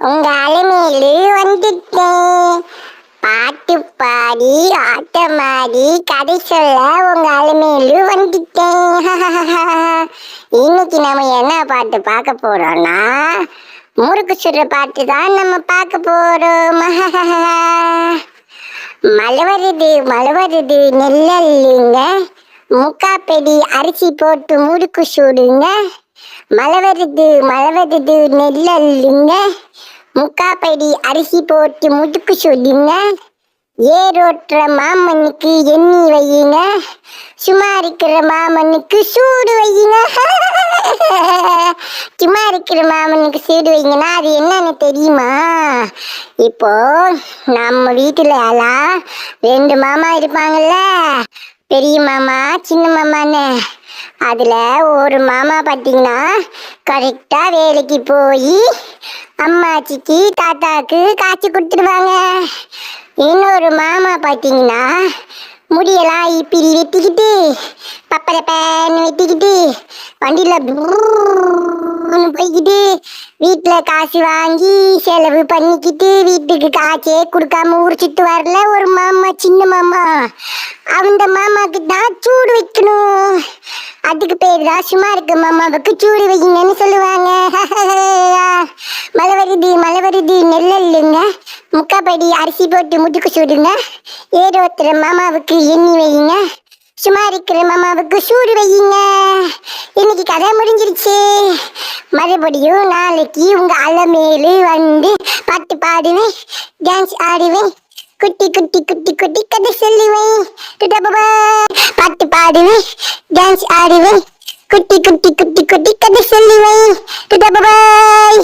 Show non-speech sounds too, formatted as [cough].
உங்க அலுமையிலு வந்துட்டேன் பாட்டு பாடி ஆட்டமாடி கதை சொல்ல உங்க அலுமையிலு வந்துட்டேன் [laughs] இன்னைக்கு நம்ம என்ன பாட்டு பார்க்க போறோம்னா முறுக்கு சுடுற பாட்டு தான் நம்ம பார்க்க போறோம். [laughs] மழை வருது மழை வருது நெல்லல்லுங்க முக்காப்பெடி அரிசி போட்டு முறுக்கு சுடுங்க. மழை வருது மழை வருது முக்காப்படி அரிசி போட்டு முதுக்கு சொல்லுங்க. ஏரோட்டுற மாமனுக்கு எண்ணி வையுங்க. சும்மா இருக்கிற மாமனுக்கு சூடு வையுங்க. சும்மா இருக்கிற மாமனுக்கு சூடு வைங்கன்னா அது என்னன்னு தெரியுமா? இப்போ நம்ம வீட்டில் எல்லாம் ரெண்டு மாமா இருப்பாங்கல்ல. பெரிய மாமா சின்ன மாமான்னு. அதில் ஒரு மாமா பார்த்தீங்கன்னா கரெக்டாக வேலைக்கு போய் அம்மாச்சிக்கு தாத்தாவுக்கு காய்ச்சி கொடுத்துடுவாங்க. இன்னொரு மாமா பார்த்தீங்கன்னா முடியெல்லாம் இப்படி வெட்டிக்கிட்டு பப்பரை பேன்னு வெட்டிக்கிட்டு வண்டியில் போய்கிட்டு வீட்டில் காசு வாங்கி செலவு பண்ணிக்கிட்டு வீட்டுக்கு காசே கொடுக்காம ஊர் சுற்று வரல ஒரு மாமா சின்ன மாமா. அந்த மாமாவுக்கு தான் சூடு வைக்கணும். அதுக்கு பேர் தான் சும்மா இருக்கு மாமாவுக்கு சூடு வைங்கன்னு சொல்லுவாங்க. [laughs] மழை வருது மழை வருது நெல்லல்லுங்க முக்காப்படி அரிசி போட்டு முதுக்கு சுடுங்க. ஏரோத்துற மாமாவுக்கு எண்ணி வையுங்க. சும்மா இருக்கிற மாமாவுக்கு சூடு வையுங்க. இன்னைக்கு கதை முடிஞ்சிருச்சு. மறுபடியும் நாளைக்கு உங்க அலமேலு வந்து பாட்டு பாடுவேன் டான்ஸ் ஆடுவேன். குட்டி குட்டி குட்டி குட்டி கதை சொல்லுவேன். பாட்டு பாடுவேன் டான்ஸ் ஆடுவேன். குட்டி குட்டி குட்டி குட்டி கதை சொல்லுவேன். பாய்